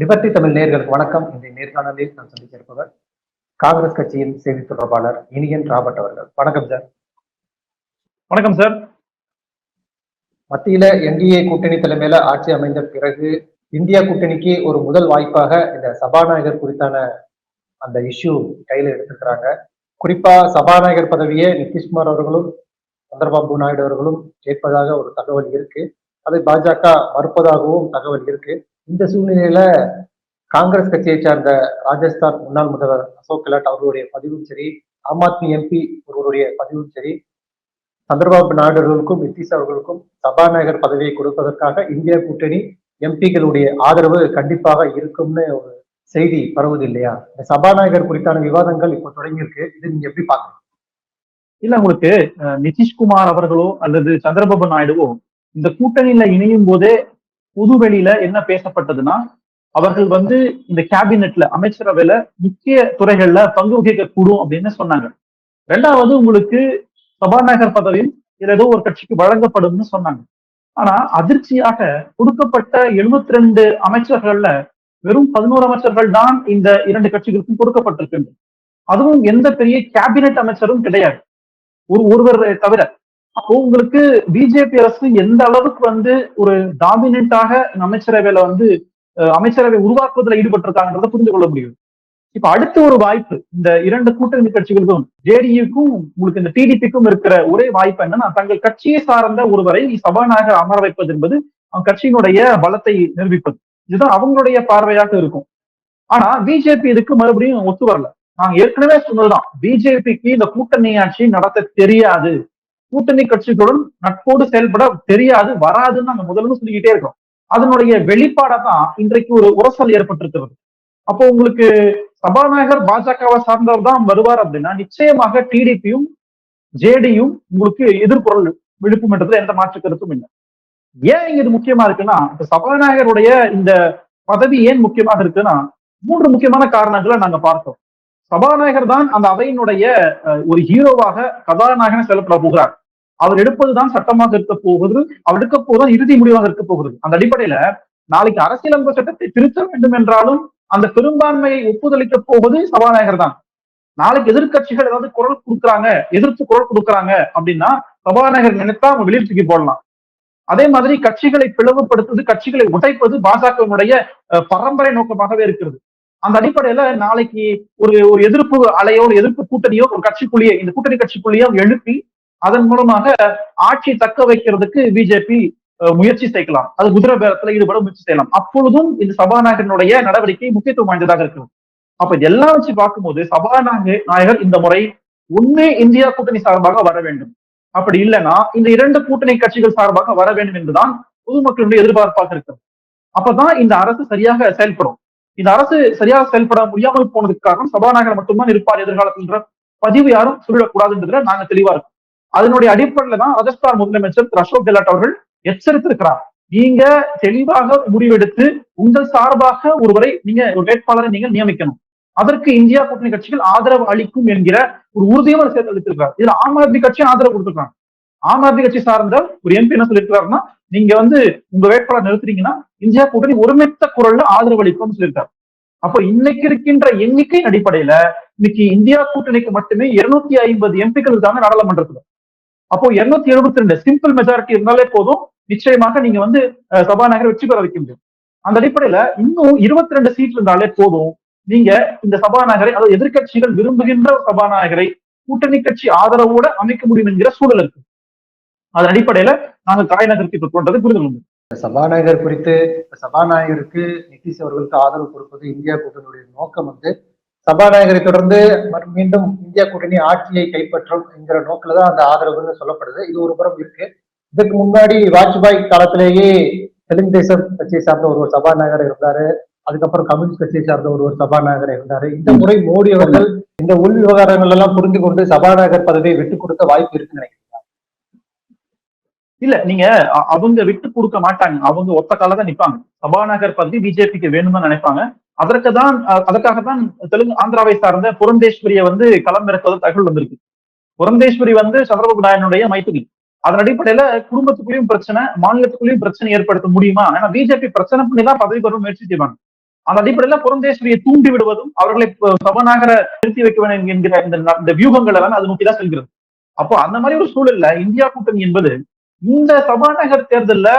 Liberty Tamil நேயர்களுக்கு வணக்கம். இந்த நேர்காணலில் நான் சந்திக்க இருப்பவர் காங்கிரஸ் கட்சியின் செய்தி தொடர்பாளர் இனியன் ராபர்ட் அவர்கள். வணக்கம் சார். வணக்கம் சார். மத்தியில என்டிஏ கூட்டணி தலைமையில ஆட்சி அமைந்த பிறகு இந்தியா கூட்டணிக்கு ஒரு முதல் வாய்ப்பாக இந்த சபாநாயகர் குறித்தான அந்த இஷ்யூ கையில எடுத்துக்கிறாங்க குறிப்பா சபாநாயகர் பதவியை நிதிஷ்குமார் அவர்களும் சந்திரபாபு நாயுடு அவர்களும் கேட்பதாக ஒரு தகவல் இருக்கு. அதை பாஜக மறுப்பதாகவும் தகவல் இருக்கு. இந்த சூழ்நிலையில காங்கிரஸ் கட்சியை சார்ந்த ராஜஸ்தான் முன்னாள் முதல்வர் அசோக் கெலாட் அவர்களுடைய பதிவும் சரி ஆம் ஆத்மி எம்பி ஒருவருடைய பதிவும் சரி சந்திரபாபு நாயுடு அவர்களுக்கும் நிதிஷ் அவர்களுக்கும் சபாநாயகர் பதவியை கொடுப்பதற்காக இந்தியா கூட்டணி எம்பிகளுடைய ஆதரவு கண்டிப்பாக இருக்கும்னு ஒரு செய்தி பரவுது இல்லையா? இந்த சபாநாயகர் குறித்தான விவாதங்கள் இப்போ தொடங்கியிருக்கு. இது நீங்க எப்படி பாக்குறீங்க இல்ல உங்களுக்கு அஹ், நிதிஷ்குமார் அவர்களோ அல்லது சந்திரபாபு நாயுடுவோ இந்த கூட்டணியில இணையும் போதே புதுவெளியில என்ன பேசப்பட்டதுன்னா அவர்கள் வந்து இந்த கேபினெட்ல அமைச்சரவையில முக்கிய துறைகள்ல பங்கு வகிக்க கூடும் அப்படின்னு சொன்னாங்க. ரெண்டாவது உங்களுக்கு சபாநாயகர் பதவியும் இதுல ஏதோ ஒரு கட்சிக்கு வழங்கப்படும்னு சொன்னாங்க. ஆனா அதிர்ச்சியாக கொடுக்கப்பட்ட 72 ரெண்டு அமைச்சர்கள்ல வெறும் பதினோரு அமைச்சர்கள் தான் இந்த இரண்டு கட்சிகளுக்கும் கொடுக்கப்பட்டிருக்கின்றன அதுவும் எந்த பெரிய கேபினெட் அமைச்சரும் கிடையாது. ஒரு ஒருவர் தவிர அப்போ உங்களுக்கு பிஜேபி அரசு எந்த அளவுக்கு வந்து ஒரு டாமினண்டாக அமைச்சரவையில வந்து அமைச்சரவை உருவாக்குவதில் ஈடுபட்டிருக்காங்கன்றத புரிந்து கொள்ள முடியும். இப்ப அடுத்த ஒரு வாய்ப்பு இந்த இரண்டு கூட்டணி கட்சிகளுக்கும் ஜேடியுக்கும் உங்களுக்கு இந்த டிடிபிக்கும் இருக்கிற ஒரே வாய்ப்பு என்னன்னா தங்கள் கட்சியை சார்ந்த ஒருவரை சபாநாயகர் அமர வைப்பது என்பது அவங்க கட்சியினுடைய பலத்தை நிரூபிப்பது. இதுதான் அவங்களுடைய பார்வையாக இருக்கும். ஆனா பிஜேபி இதுக்கு மறுபடியும் ஒத்து வரல. நாங்க ஏற்கனவே சொன்னதுதான் பிஜேபிக்கு இந்த கூட்டணி ஆட்சி நடத்த தெரியாது. கூட்டணி கட்சிகளுடன் நட்போடு செயல்பட தெரியாது வராதுன்னு நாங்க முதல்ல சொல்லிக்கிட்டே இருக்கோம். அதனுடைய வெளிப்பாடா தான் இன்றைக்கு ஒரு உரசல் ஏற்பட்டிருக்கிறது. அப்போ உங்களுக்கு சபாநாயகர் பாஜகவை சார்ந்தவர் தான் வருவார் அப்படின்னா நிச்சயமாக டிடிபியும் ஜேடியும் உங்களுக்கு எதிர்குரல் விழுப்பும் என்றதுல எந்த மாற்று கருத்தும் இல்லை. ஏன் இது முக்கியமா இருக்குன்னா இப்ப சபாநாயகருடைய இந்த பதவி ஏன் முக்கியமாக இருக்குன்னா மூன்று முக்கியமான காரணங்களை நாங்க பார்த்தோம். சபாநாயகர் தான் அந்த அவையினுடைய அஹ், ஒரு ஹீரோவாக கதாநாயகன செயல்பட போகிறார். அவர் எடுப்பதுதான் சட்டமாக இருக்க போகுது. அவர் எடுக்க போதுதான் இறுதி முடிவாக இருக்க போகிறது அந்த அடிப்படையில நாளைக்கு அரசியலமைப்பு சட்டத்தை திருத்த வேண்டும் என்றாலும் அந்த பெரும்பான்மையை ஒப்புதளிக்க போவது சபாநாயகர் தான். நாளைக்கு எதிர்க்கட்சிகள் ஏதாவது குரல் கொடுக்குறாங்க எதிர்த்து குரல் கொடுக்குறாங்க அப்படின்னா சபாநாயகர் நினைத்தா அவங்க வெளியில் தூக்கி போடலாம். அதே மாதிரி கட்சிகளை பிளவுபடுத்துவது கட்சிகளை உடைப்பது பாஜகவினுடைய அஹ், பரம்பரை நோக்கமாகவே இருக்கிறது. அந்த அடிப்படையில நாளைக்கு ஒரு ஒரு எதிர்ப்பு அலையோ ஒரு எதிர்ப்பு கூட்டணியோ ஒரு கட்சிக்குள்ளேயே இந்த கூட்டணி கட்சிக்குள்ளேயோ எழுப்பி அதன் மூலமாக ஆட்சி தக்க வைக்கிறதுக்கு பிஜேபி முயற்சி செய்யலாம். அது குதிரை பேரத்துல ஈடுபட முயற்சி செய்யலாம். அப்பொழுதும் இந்த சபாநாயகனுடைய நடவடிக்கை முக்கியத்துவம் வாய்ந்ததாக இருக்கிறது. அப்ப இதெல்லாம் வச்சு பார்க்கும்போது சபாநாயக நாயகர் இந்த முறை உண்மை இந்தியா கூட்டணி சார்பாக வர வேண்டும். அப்படி இல்லைன்னா இந்த இரண்டு கூட்டணி கட்சிகள் சார்பாக வர வேண்டும் என்றுதான் பொதுமக்களுடைய எதிர்பார்ப்பாக இருக்கிறது. அப்பதான் இந்த அரசு சரியாக செயல்படும். இந்த அரசு சரியாக செயல்பட முடியாமல் போனதுக்கு காரணம் சபாநாயகர் மட்டும்தான் இருப்பார் எதிர்காலத்தில் பதிவு யாரும் சொல்லிடக்கூடாதுன்றதுல நாங்க தெளிவா இருக்கோம். அதனுடைய அடிப்படையில தான் ராஜஸ்தான் முதலமைச்சர் திரு அசோக் கெலாட் அவர்கள் எச்சரித்திருக்கிறார். நீங்க தெளிவாக முடிவெடுத்து உங்கள் சார்பாக ஒருவரை நீங்க ஒரு வேட்பாளரை நீங்கள் நியமிக்கணும். அதற்கு இந்தியா கூட்டணி கட்சிகள் ஆதரவு அளிக்கும் என்கிற ஒரு உறுதியும் அவர் சேர்த்து அளித்திருக்கிறார் இதுல ஆம் ஆத்மி கட்சி ஆதரவு கொடுத்திருக்காங்க. ஆம் ஆத்மி கட்சி சார்ந்த ஒரு எம்பி என்ன சொல்லியிருக்கிறாருன்னா நீங்க வந்து உங்க வேட்பாளர் நிறுத்துறீங்கன்னா இந்தியா கூட்டணி ஒருமித்த குரல்ல ஆதரவு அளிக்கும்னு சொல்லியிருக்காரு. அப்போ இன்னைக்கு இருக்கின்ற எண்ணிக்கையின் அடிப்படையில இன்னைக்கு இந்தியா கூட்டணிக்கு மட்டுமே இருநூத்தி ஐம்பது எம்பிக்கள் இருக்காங்க நாடாளுமன்றத்துல. அப்போ இருநூத்தி எழுபத்தி ரெண்டு சிம்பிள் மெஜாரிட்டி இருந்தாலே போதும். நிச்சயமாக நீங்க வந்து சபாநாயகரை வெற்றி பெற வைக்க முடியும். அந்த அடிப்படையில இன்னும் இருபத்தி ரெண்டு சீட் இருந்தாலே போதும். நீங்க இந்த சபாநாயகரை அதாவது எதிர்கட்சிகள் விரும்புகின்ற சபாநாயகரை கூட்டணி கட்சி ஆதரவோட அமைக்க முடியும் என்கிற சூழல் இருக்கு. அதன் அடிப்படையில நாங்க காய் நகர்த்தி கொண்டதை புரிந்து கொள்ளும் சபாநாயகர் குறித்து சபாநாயகருக்கு நிதிஷ் அவர்களுக்கு ஆதரவு கொடுப்பது இந்தியா கூட்டணியுடைய நோக்கம் வந்து சபாநாயகரை தொடர்ந்து மறு- மீண்டும் இந்தியா கூட்டணி ஆட்சியை கைப்பற்றும் என்கிற நோக்கில தான் அந்த ஆதரவுன்னு சொல்லப்படுது. இது ஒரு புறம் இருக்கு. இதுக்கு முன்னாடி வாஜ்பாய் காலத்திலேயே தெலுங்கு தேசம் கட்சியை சார்ந்த ஒருவர் சபாநாயகர் இருந்தாரு. அதுக்கப்புறம் கம்யூனிஸ்ட் கட்சியை சார்ந்த ஒருவர் சபாநாயகர் இருந்தாரு. இந்த முறை மோடி அவர்கள் இந்த உள் விவகாரங்கள் எல்லாம் புரிந்து கொண்டு சபாநாயகர் பதவியை விட்டுக் கொடுக்க வாய்ப்பு இருக்குன்னு நினைக்கிறேன் இல்ல நீங்க அவங்க விட்டு கொடுக்க மாட்டாங்க. அவங்க ஒத்த கால தான் நிப்பாங்க. சபாநாயகர் பதவி பிஜேபிக்கு வேணும்னு நினைப்பாங்க. அதற்கு தான் அதற்காக தான் தெலுங்கு ஆந்திராவை சார்ந்த புரந்தேஸ்வரிய வந்து களமிறக்குவது தகவல் வந்திருக்கு. புரந்தேஸ்வரி வந்து சந்திரபாபு நாயுடைய மைத்துனி அதன் அடிப்படையில குடும்பத்துக்குள்ளேயும் பிரச்சனை மாநிலத்துக்குள்ளேயும் பிரச்சனை ஏற்படுத்த முடியுமா? ஏன்னா பிஜேபி பிரச்சனை பண்ணி தான் பதவி பெறும் முயற்சி செய்வாங்க. அந்த அடிப்படையில புரந்தேஸ்வரியை தூண்டி விடுவதும் அவர்களை சபநாகர நிறுத்தி வைக்க வேண்டும் என்கிற இந்த இந்த வியூகங்கள் எல்லாம் அது நோக்கி தான் செல்கிறது. அப்போ அந்த மாதிரி ஒரு சூழல்ல இந்தியா கூட்டணி என்பது இந்த சபாநாயகர் தேர்தல்ல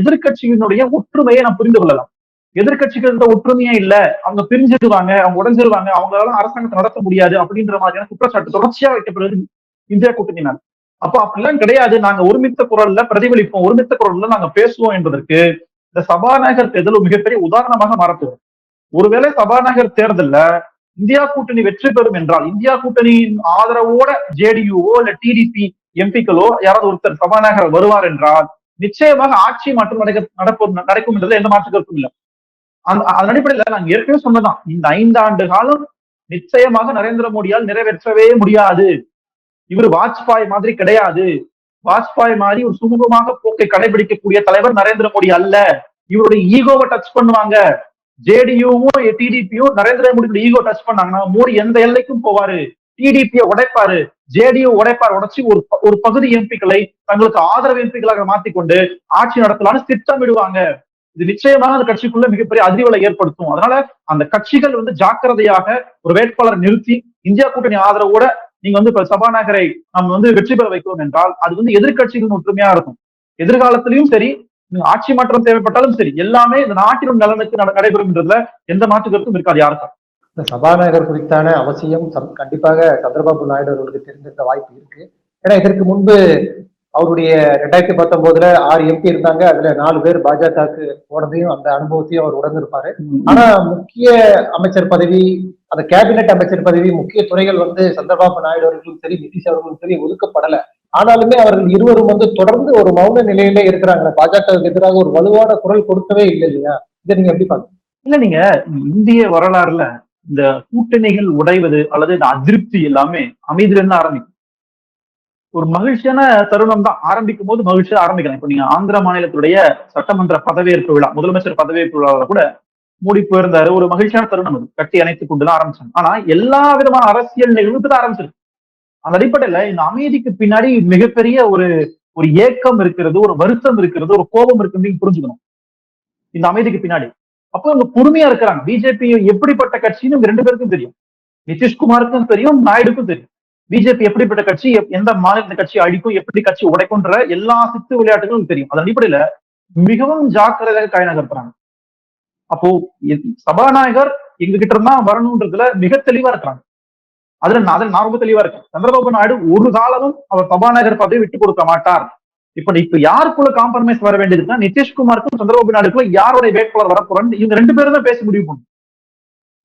எதிர்க்கட்சியினுடைய ஒற்றுமையை நாம் புரிந்து கொள்ளலாம். எதிர்க்கட்சிகள் இந்த ஒற்றுமையே இல்ல. அவங்க பிரிஞ்சிருவாங்க அவங்க உடஞ்சிருவாங்க அவங்களால அரசாங்கத்தை நடத்த முடியாது அப்படின்ற மாதிரியான குற்றச்சாட்டு தொடர்ச்சியா வைக்கப்படுது இந்தியா கூட்டணியினால் அப்போ அப்படிலாம் கிடையாது. நாங்க ஒருமித்த குரல்ல பிரதிபலிப்போம் ஒருமித்த குரல்ல நாங்க பேசுவோம் என்பதற்கு இந்த சபாநாயகர் தேர்தல் மிகப்பெரிய உதாரணமாக மாறப்போகுது. ஒருவேளை சபாநாயகர் தேர்தல்ல இந்தியா கூட்டணி வெற்றி பெறும் என்றால் இந்தியா கூட்டணியின் ஆதரவோட ஜேடியூவோ இல்ல டிடிபி எம்பிக்களோ யாராவது ஒருத்தர் சபாநாயகர் வருவார் என்றால் நிச்சயமாக ஆட்சி மாற்றம் நடக்க நடப்போம் நடக்கும் என்றது எந்த மாற்று கருத்தும் இல்லை. அதன் அடிப்படையில நாங்க ஏற்கனவே சொன்னதான் இந்த ஐந்தாண்டு காலம் நிச்சயமாக நரேந்திர மோடியால் நிறைவேற்றவே முடியாது. இவர் வாஜ்பாய் மாதிரி கிடையாது. வாஜ்பாய் மாதிரி ஒரு சுமூகமாக போக்கை கடைபிடிக்கக்கூடிய தலைவர் நரேந்திர மோடி அல்ல. இவருடைய ஈகோவை டச் பண்ணுவாங்க. ஜேடியூவும் டிடிபியும் நரேந்திர மோடியோட ஈகோ டச் பண்ணாங்கன்னா மோடி எந்த எல்லைக்கும் போவாரு? டிடிபியை உடைப்பாரு. ஜேடியு உடைப்பார். உடைச்சு ஒரு ஒரு பகுதி எம்பிக்களை தங்களுக்கு ஆதரவு எம்பிக்களாக மாத்திக்கொண்டு ஆட்சி நடத்தலாம்னு திட்டமிடுவாங்க. இது நிச்சயமாக அந்த கட்சிக்குள்ள மிகப்பெரிய அதிர்வலை ஏற்படுத்தும். அதனால அந்த கட்சிகள் வந்து ஜாக்கிரதையாக ஒரு வேட்பாளரை நிறுத்தி இந்தியா கூட்டணி ஆதரவோட நீங்க வந்து இப்ப சபாநாயகரை நம்ம வந்து வெற்றி பெற வைக்கிறோம் என்றால் அது வந்து எதிர்க்கட்சிகளின் ஒற்றுமையா இருக்கும். எதிர்காலத்திலையும் சரி ஆட்சி மாற்றம் தேவைப்பட்டாலும் சரி எல்லாமே இந்த நாட்டின் நலனுக்கு நடைபெறும்ன்றதுல எந்த மாற்று கருத்தும் இருக்காது யாருக்கும். இந்த சபாநாயகர் குறித்தான அவசியம் கண்டிப்பாக சந்திரபாபு நாயுடு அவர்களுக்கு தெரிஞ்சிருக்க வாய்ப்பு இருக்கு. ஏன்னா இதற்கு முன்பு அவருடைய ரெண்டாயிரத்தி பத்தொன்பதுல ஆறு எம்பி இருந்தாங்க. அதுல நாலு பேர் பாஜகவுக்கு போனதையும் அந்த அனுபவத்தையும் அவர் உணர்ந்திருப்பாரு. ஆனா முக்கிய அமைச்சர் பதவி அந்த கேபினெட் அமைச்சர் பதவி முக்கிய துறைகள் வந்து சந்திரபாபு நாயுடு அவர்களும் சரி நிதிஷ் அவர்களும் சரி ஒதுக்கப்படல. ஆனாலுமே அவர்கள் இருவரும் வந்து தொடர்ந்து ஒரு மௌன நிலையிலே இருக்கிறாங்க. பாஜகவுக்கு எதிராக ஒரு வலுவான குரல் கொடுக்கவே இல்லை இல்லையா? இதை நீங்க எப்படி பாக்குறீங்க இல்ல நீங்க இந்திய வரலாறுல இந்த கூட்டணிகள் உடைவது அல்லது இந்த அதிருப்தி எல்லாமே அமைதியிலிருந்து ஆரம்பிக்கும். ஒரு மகிழ்ச்சியான தருணம் தான். ஆரம்பிக்கும் போது மகிழ்ச்சியா ஆரம்பிக்கலாம். இப்ப நீங்க ஆந்திர மாநிலத்துடைய சட்டமன்ற பதவியேற்பு விழா முதலமைச்சர் பதவியேற்பு விழாவில் கூட மூடி போயிருந்தாரு. ஒரு மகிழ்ச்சியான தருணம் அது. கட்டி அணைத்துக் கொண்டுதான் ஆரம்பிச்சாங்க. ஆனா எல்லா விதமான அரசியல் நிகழ்வுக்கு தான் ஆரம்பிச்சிருக்கு. அந்த அடிப்படையில இந்த அமைதிக்கு பின்னாடி மிகப்பெரிய ஒரு ஒரு ஏக்கம் இருக்கிறது ஒரு வருத்தம் இருக்கிறது ஒரு கோபம் இருக்குன்னு புரிஞ்சுக்கணும். இந்த அமைதிக்கு பின்னாடி. அப்போ அவங்க பொறுமையா இருக்கிறாங்க. பிஜேபி எப்படிப்பட்ட கட்சின்னு ரெண்டு பேருக்கும் தெரியும். நிதிஷ்குமாருக்கும் தெரியும் நாயுடுக்கும் தெரியும். பிஜேபி எப்படிப்பட்ட கட்சி எந்த மாநில கட்சி அழிக்கும் எப்படி கட்சி உடைக்கும்ன்ற எல்லா சித்து விளையாட்டுகளும் தெரியும். அதன் அடிப்படையில மிகவும் ஜாக்கிரதையாக காய் நகர்த்துறாங்க அப்போ சபாநாயகர் எங்க கிட்ட இருந்தா வரணும்ன்றதுல மிக தெளிவா இருக்கிறாங்க. அதுல நான் அதுல நான் ரொம்ப தெளிவா இருக்கேன். சந்திரபாபு நாயுடு ஒரு காலமும் அவர் சபாநாயகர் பதவி விட்டு கொடுக்க மாட்டார். இப்ப இப்ப யாருக்குள்ள காம்ப்ரமைஸ் வர வேண்டியதுன்னா நிதிஷ்குமாருக்கும் சந்திரபாபு நாயுடுக்குள்ள யாருடைய வேட்பாளர் வரப்போறன்னு இவங்க ரெண்டு பேரும் தான் பேசி முடிவு பண்ணும்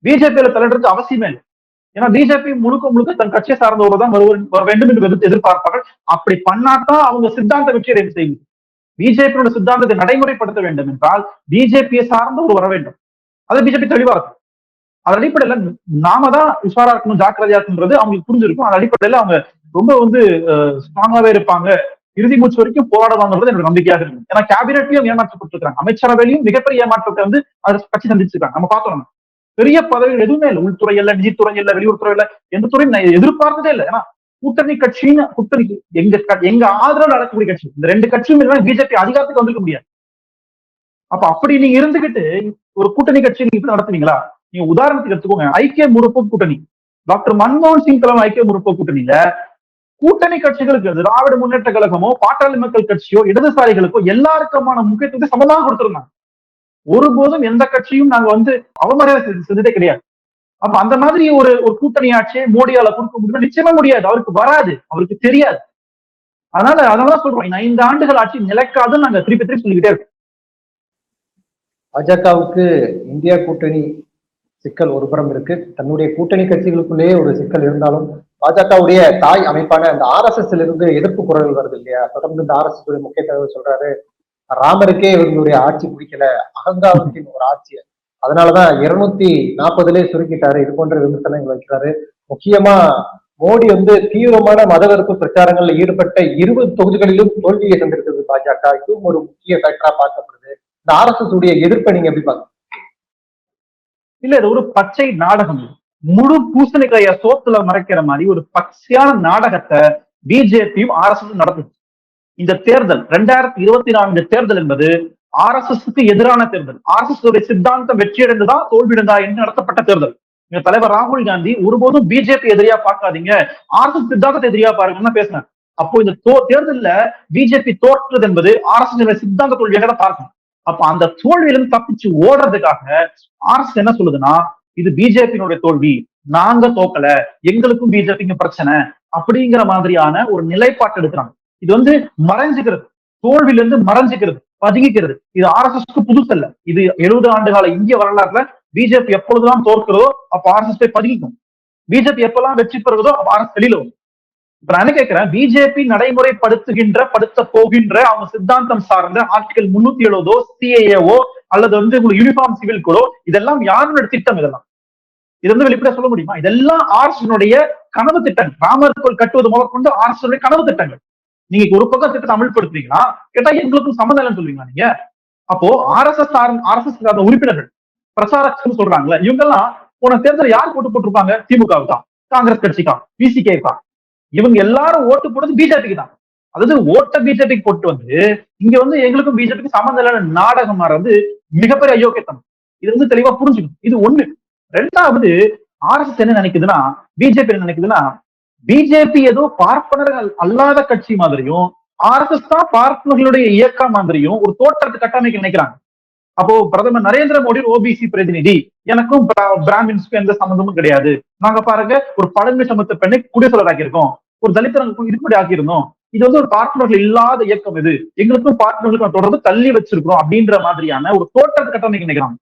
பிஜேபியில தலையிடுறது அவசியமே இல்லை. ஏன்னா பிஜேபி முழுக்க முழுக்க தன் கட்சியை சார்ந்தவர்கள் தான் வர வேண்டும் என்று எதிர்பார்ப்பார்கள். அப்படி பண்ணாதான் அவங்க சித்தாந்த வெற்றி அடைய செய்யும். பிஜேபியோட சித்தாந்தத்தை நடைமுறைப்படுத்த வேண்டும் என்றால் பிஜேபியை சார்ந்த ஒரு வர வேண்டும். அது பிஜேபி தெளிவா இருக்கும் அது அடிப்படையில நாம தான் உஷாரா இருக்கணும் ஜாக்கிரதையா இருக்கணுன்றது அவங்களுக்கு புரிஞ்சிருக்கும். அது அடிப்படையில அவங்க ரொம்ப வந்து ஸ்ட்ராங்காவே இருப்பாங்க. இறுதி மூச்சு வரைக்கும் போராடுவாங்கிறது என்னோட நம்பிக்கையாக இருக்கும் ஏன்னா கேபினெட்லயும் ஏமாற்றப்பட்டிருக்காங்க அமைச்சரவையிலும் மிகப்பெரிய ஏமாற்றத்தை வந்து அதை கட்சி சந்திச்சிருக்காங்க. நம்ம பார்த்தோம் பெரிய பதவிகள் எதுவுமே இல்லை. உள்துறை இல்ல நிதித்துறை இல்ல வெளியுறவுத்துறை இல்ல எந்த துறையும் நான் எதிர்பார்த்ததே இல்லை. ஏன்னா கூட்டணி கட்சின்னு கூட்டணி எங்க எங்க ஆதரவு நடக்கக்கூடிய கட்சி. இந்த ரெண்டு கட்சியும் இல்லைன்னா பிஜேபி அதிகாரத்துக்கு வந்திருக்க முடியாது. அப்ப அப்படி நீங்க இருந்துகிட்டு ஒரு கூட்டணி கட்சி நீங்க இப்படி நடத்துவீங்களா நீங்க உதாரணத்துக்கு எடுத்துக்கோங்க. ஐக்கிய முற்போக்கு கூட்டணி. டாக்டர் மன்மோகன் சிங் தலைமை ஐக்கிய முற்போக்கு கூட்டணியில கூட்டணி கட்சிகளுக்கு திராவிட முன்னேற்ற கழகமோ பாட்டாளி மக்கள் கட்சியோ இடதுசாரிகளுக்கோ எல்லாருக்குமான முக்கியத்துவத்தை சமமாக கொடுத்திருந்தாங்க. ஒருபோதும் எந்த கட்சியும் நாங்க வந்து அவமரியாதை செஞ்சதே கிடையாது. அப்ப அந்த மாதிரி ஒரு ஒரு கூட்டணி ஆட்சியை மோடியால கொடுக்க முடியும்? நிச்சயமா முடியாது. அவருக்கு வராது. அவருக்கு தெரியாது. அதனால அதனால சொல்றோம். ஐந்து ஆண்டுகள் ஆட்சி நிலைக்காதுன்னு நாங்க திருப்பி திருப்பி சொல்லிக்கிட்டே இருக்கோம். பாஜகவுக்கு இந்தியா கூட்டணி சிக்கல் ஒரு புறம் இருக்கு. தன்னுடைய கூட்டணி கட்சிகளுக்குள்ளேயே ஒரு சிக்கல் இருந்தாலும் பாஜகவுடைய தாய் அமைப்பான அந்த எஸ் இருந்து எதிர்ப்பு குரல் வருது இல்லையா? தொடர்ந்து இந்த ஆர் எஸ் எஸ் முக்கிய தலைவர் சொல்றாரு. ராமருக்கே இவர்களுடைய ஆட்சி பிடிக்கல. அகங்காரத்தின் ஒரு ஆட்சி அதனாலதான் இருநூத்தி நாற்பதுலேயே சுருக்கிட்டாரு. இது போன்ற விமர்சனங்கள் வைக்கிறாரு. முக்கியமா மோடி வந்து தீவிரமான மதவெறுப்பு பிரச்சாரங்கள்ல ஈடுபட்ட இருபது தொகுதிகளிலும் தோல்வியை சந்திருக்கிறது பாஜக. இதுவும் ஒரு முக்கிய ஃபேக்டரா பார்க்கப்படுது. இந்த ஆர்எஸ்எஸ் உடைய எதிர்ப்பை நீங்க எப்படி பாக்க இல்ல இது ஒரு பச்சை நாடகம். முழு பூசணிக்காய சோத்துல மறைக்கிற மாதிரி ஒரு பச்சையான நாடகத்தை பிஜேபியும் அரசும் நடந்துச்சு இந்த தேர்தல் ரெண்டாயிரத்தி இருபத்தி நான்கு தேர்தல் என்பது ஆர் எஸ் எஸ்க்கு எதிரான தேர்தல். ஆர் எஸ் எஸ் சித்தாந்தம் வெற்றியடைந்ததா தோல்வியடைந்தா என்று நடத்தப்பட்ட தேர்தல். எங்க தலைவர் ராகுல் காந்தி ஒருபோதும் பிஜேபி எதிரியா பார்க்காதீங்க. ஆர் எஸ் எஸ் சித்தாந்தத்தை எதிரியா பாருங்கன்னு பேசினார் அப்போ இந்த தோ தேர்தல்ல பிஜேபி தோற்றது என்பது ஆர் எஸ் எஸ் சித்தாந்த தோல்வியாக தான் பார்க்கணும். அப்ப அந்த தோல்வியிலிருந்து தப்பிச்சு ஓடுறதுக்காக ஆர் எஸ் என்ன சொல்லுதுன்னா இது பிஜேபியினுடைய தோல்வி நாங்க தோக்கல எங்களுக்கும் பிஜேபிக்கும் பிரச்சனை அப்படிங்கிற மாதிரியான ஒரு நிலைப்பாட்டு எடுக்கிறாங்க. இது வந்து மறைஞ்சுக்கிறது. தோல்வியில இருந்து மறைஞ்சுக்கிறது பதுங்கிக்கிறது. இது ஆர் எஸ் எஸ்க்கு புதுசல்ல. இது எழுபது ஆண்டு கால இந்திய வரலாறுல பிஜேபி எப்பொழுதெல்லாம் தோற்கிறதோ அப்ப ஆர் எஸ் எஸ் போய் பதுங்கிக்கும். பிஜேபி எப்பெல்லாம் வெற்றி பெறுவதோ அப்ப ஆர் எஸ் வெளியில வரும். இப்ப நான் கேட்கிறேன்? பிஜேபி நடைமுறைப்படுத்துகின்ற படுத்த போகின்ற அவங்க சித்தாந்தம் சார்ந்த ஆர்டிகல் முன்னூத்தி எழுபதோ சிஏஏவோ அல்லது வந்து உங்களுக்கு யூனிஃபார்ம் சிவில் கூட இதெல்லாம் யாருடைய திட்டம் இதெல்லாம்? இது வந்து வெளிப்படையா சொல்ல முடியுமா? இதெல்லாம் ஆர்எஸ்னுடைய கனவு திட்டங்கள். ராமர் கோல் கட்டுவது முதற்கொண்டு ஆர்எஸ் கனவு திட்டங்கள். நீங்க ஒரு பக்கம் திட்டத்தை அமல்படுத்துறீங்கன்னா கேட்டா எங்களுக்கும் சம்மந்தம் இல்லைன்னு சொல்லுவீங்களா நீங்க? அப்போ ஆர்எஸ்எஸ் எஸ் சார்ந்த உறுப்பினர்கள் பிரசாரம் சொல்றாங்களே இவங்க எல்லாம் போன தேர்தல் யார் போட்டு போட்டிருப்பாங்க? திமுகவுக்கு தான் காங்கிரஸ் கட்சிக்கா தான் இவங்க எல்லாரும் ஓட்டு போட்டது பிஜேபிக்கு தான். அதாவது ஓட்ட பிஜேபிக்கு போட்டு வந்து இங்க வந்து எங்களுக்கும் பிஜேபிக்கு சம்மந்தம் இல்லாத நாடகம் வந்து மிகப்பெரிய அயோக்கியத்தனம். இது வந்து தெளிவா புரிஞ்சுக்கணும். இது ஒண்ணு. ரெண்டாவது ஆர்எஸ்எஸ் என்ன நினைக்குதுன்னா பிஜேபி என்ன நினைக்குதுன்னா பிஜேபி ஏதோ பார்ப்பனர்கள் அல்லாத கட்சி மாதிரியும் ஆர்எஸ்எஸ் தான் பார்ப்பனர்களுடைய இயக்கம் மாதிரியும் ஒரு தோற்றத்தை கட்டமைக்க நினைக்கிறாங்க. அப்போ பிரதமர் நரேந்திர மோடி ஓபிசி பிரதிநிதி. எனக்கும் பிரா- பிராமின்ஸ்க்கும் எந்த சம்மந்தமும் கிடையாது. நாங்க பாருங்க ஒரு பழமை சமத்த பெண்ணை குடியரசர் ஆக்கியிருக்கோம் ஒரு தலித்தனங்களுக்கும் இருப்படி ஆக்கியிருந்தோம். இது வந்து ஒரு பார்ப்பனர்கள் இல்லாத இயக்கம் இது. எங்களுக்கும் பார்ட்னர்களுக்கும் தொடர்ந்து தள்ளி வச்சிருக்கிறோம் அப்படின்ற மாதிரியான ஒரு தோற்றத்தை கட்டமைக்க நினைக்கிறாங்க.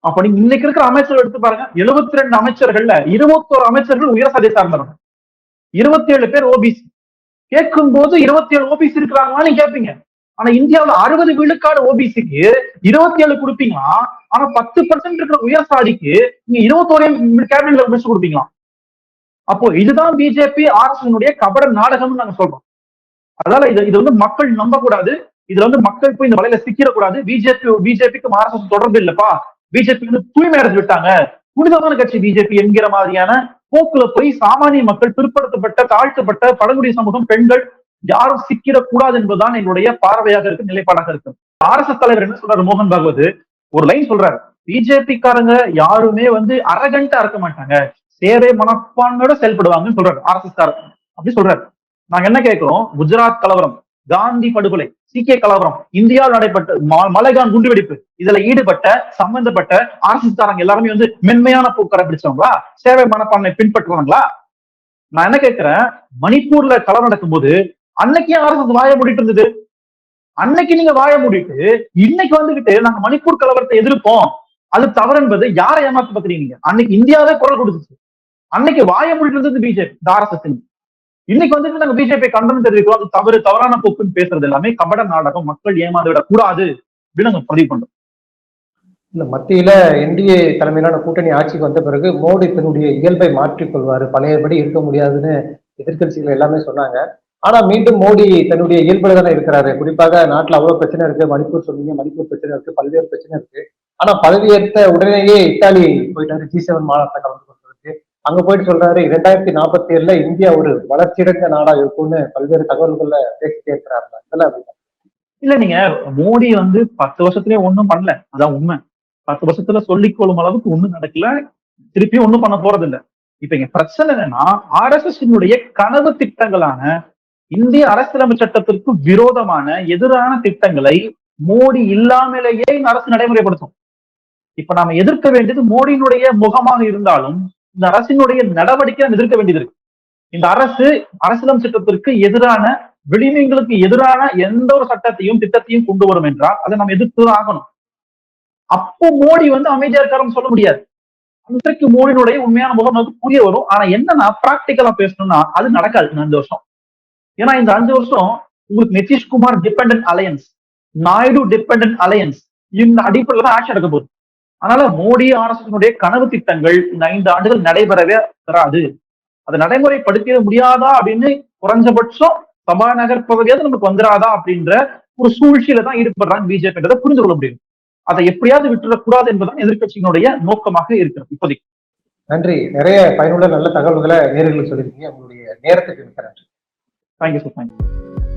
அப்ப நீங்க இன்னைக்கு இருக்கிற அமைச்சர்கள் எடுத்து பாருங்க 72 ரெண்டு அமைச்சர்கள்ல இருபத்தோரு அமைச்சர்கள் உயர் சதை சார்ந்தவர்கள். இருபத்தி ஏழு பேர் ஓபிசி கேட்கும் போது இருபத்தி ஏழு ஓபிசி இருக்கிறாங்களான்னு கேட்பீங்க ஆனா இந்தியாவுல அறுபது விழுக்காடு ஓபிசிக்கு இருபத்தி ஏழு கொடுப்பீங்களா? ஆனா பத்து பர்சன்ட் இருக்கிற உயர் சாதிக்கு நீங்க இருபத்தோரையும் கேபினெட்ல மிஸ் கொடுப்பீங்களா? அப்போ இதுதான் பிஜேபி ஆர்எஸ் கபட நாடகம்னு நாங்க சொல்றோம். அதனால இது இது வந்து மக்கள் நம்ப கூடாது இதுல வந்து மக்கள் போய் இந்த வலையில சிக்கிடக்கூடாது பிஜேபி பிஜேபிக்கு ஆர்எஸ்எஸ் தொடர்பு இல்லப்பா. பிஜேபி வந்து தூய்மை அடைஞ்சு விட்டாங்க. புனிதமான கட்சி பிஜேபி என்கிற மாதிரியான போக்குல போய் சாமானிய மக்கள் பிற்படுத்தப்பட்ட தாழ்த்தப்பட்ட பழங்குடி சமூகம் பெண்கள் யாரும் சிக்கிடக்கூடாது என்பதுதான் என்னுடைய பார்வையாக இருக்கு நிலைப்பாடாக இருக்கு. ஆர்எஸ்எஸ் தலைவர் என்ன சொல்றாரு? மோகன் பாகவத் ஒரு லைன் சொல்றாரு. பிஜேபிக்காரங்க யாருமே வந்து அரகண்டா இருக்க மாட்டாங்க. சேவை மனப்பான்மையோட செயல்படுவாங்கன்னு சொல்றாரு. ஆர்எஸ்எஸ் காரர். அப்படி சொல்றாரு. நாங்க என்ன கேட்கிறோம் குஜராத் கலவரம். காந்தி படுகொலை சீக்கிய கலவரம் இந்தியாவில் நடைபெற்ற ம- மலைகான் குண்டுவெடிப்பு இதுல ஈடுபட்ட சம்பந்தப்பட்ட அரசு தாரங்க எல்லாருமே வந்து மென்மையான போக்கு கடைபிடிச்சவங்களா சேவை மனப்பான்மை பின்பற்றுவாங்களா நான் என்ன கேட்கிறேன் மணிப்பூர்ல கலவரம் நடக்கும்போது அன்னைக்கு அரசு வாய மூடிட்டு இருந்தது? அன்னைக்கு நீங்க வாய மூடிட்டு இன்னைக்கு வந்துகிட்டு நாங்க மணிப்பூர் கலவரத்தை எதிர்ப்போம். அது தவறு என்பது யாரை ஏமாத்து பாக்குறீங்க அன்னைக்கு இந்தியாவே குரல் கொடுத்துச்சு. அன்னைக்கு வாய மூடிட்டு இருந்தது பிஜேபி இந்த ஆர்எஸ்எஸ் இன்னைக்கு வந்துட்டு நாங்க பிஜேபி கண்டனம் தெரிவிக்கிறோம் அது தவறு தவறான போக்குன்னு பேசுறது எல்லாமே கபட நாடகம். மக்கள் ஏமாந்து விடக்கூடாது அப்படின்னு நாங்க பதிவு பண்றோம். இல்ல மத்தியில என்டிஏ தலைமையிலான கூட்டணி ஆட்சிக்கு வந்த பிறகு மோடி தன்னுடைய இயல்பை மாற்றிக் கொள்வாரு. பழையபடி இருக்க முடியாதுன்னு எதிர்க்கட்சிகள் எல்லாமே சொன்னாங்க. ஆனா மீண்டும் மோடி தன்னுடைய இயல்புல தானே இருக்கிறாரு. குறிப்பாக நாட்டுல அவ்வளவு பிரச்சனை இருக்கு. மணிப்பூர் சொன்னீங்க மணிப்பூர் பிரச்சனை இருக்கு பல்வேறு பிரச்சனை இருக்கு. ஆனா பதவியேற்ற உடனேயே இத்தாலி போயிட்டாரு ஜி செவன் மாநாட்டில் கலந்து அங்க போயிட்டு சொல்றாரு இரண்டாயிரத்தி நாற்பத்தி ஏழுல இந்தியா ஒரு வளர்ச்சியடைந்த நாடா இருக்கும்னு பல்வேறு தகவல்கள்ல பேசிட்டே இருக்கிறாரு இல்ல நீங்க மோடி வந்து பத்து வருஷத்துலயே ஒண்ணும் பண்ணல. அதான் உண்மை. பத்து வருஷத்துல சொல்லி கொள்ளும் அளவுக்கு ஒண்ணும் நடக்கல. திருப்பியும் ஒண்ணும் பண்ண போறது இல்ல இப்ப இங்க பிரச்சனை என்னன்னா ஆர்எஸ்எஸ் கனவு திட்டங்களான இந்திய அரசியலமைப்பு சட்டத்திற்கு விரோதமான எதிரான திட்டங்களை மோடி இல்லாமலேயே இந்த அரசு நடைமுறைப்படுத்தும். இப்ப நாம எதிர்க்க வேண்டியது மோடியினுடைய முகமாக இருந்தாலும் இந்த அரசினுடைய நடவடிக்கை நாம் எதிர்க்க வேண்டியது இருக்கு. இந்த அரசு அரசிடம் சட்டத்திற்கு எதிரான விளிமீன்களுக்கு எதிரான எந்த ஒரு சட்டத்தையும் திட்டத்தையும் கொண்டு வரும் என்றால் அதை நம்ம எதிர்த்து ஆகணும். அப்போ மோடி வந்து அமைதியா இருக்காருன்னு சொல்ல முடியாது. அன்றைக்கு மோடியினுடைய உண்மையான முகம் நமக்கு புரிய வரும். ஆனா என்னன்னா பிராக்டிக்கலா பேசணும்னா அது நடக்காது இந்த அஞ்சு வருஷம். ஏன்னா இந்த அஞ்சு வருஷம் உங்களுக்கு Nitish Kumar dependent alliance Naidu dependent alliance இந்த அடிப்படையில தான் ஆட்சி எடுக்க போகுது. அதனால மோடி ஆர்எஸ்எஸ் கனவு திட்டங்கள் இந்த ஐந்து ஆண்டுகள் நடைபெறவே பெறாது அதை நடைமுறைப்படுத்த முடியாதா அப்படின்னு குறைஞ்சபட்சம் சபாநகர் பகுதியாவது நமக்கு வந்துடாதா அப்படின்ற ஒரு சூழ்ச்சியில தான் ஈடுபடுறாங்க பிஜேபின்றதை புரிந்து கொள்ள முடியும். அதை எப்படியாவது விட்டுறக்கூடாது என்பதுதான் எதிர்க்கட்சியினுடைய நோக்கமாக இருக்கிறது இப்போதைக்கு. நன்றி. நிறைய பயனுள்ள நல்ல தகவல்களை நேர்களுக்கு சொல்லியிருக்கீங்க. உங்களுடைய நேரத்துக்கு மிக்க நன்றி. Thank you sir thank you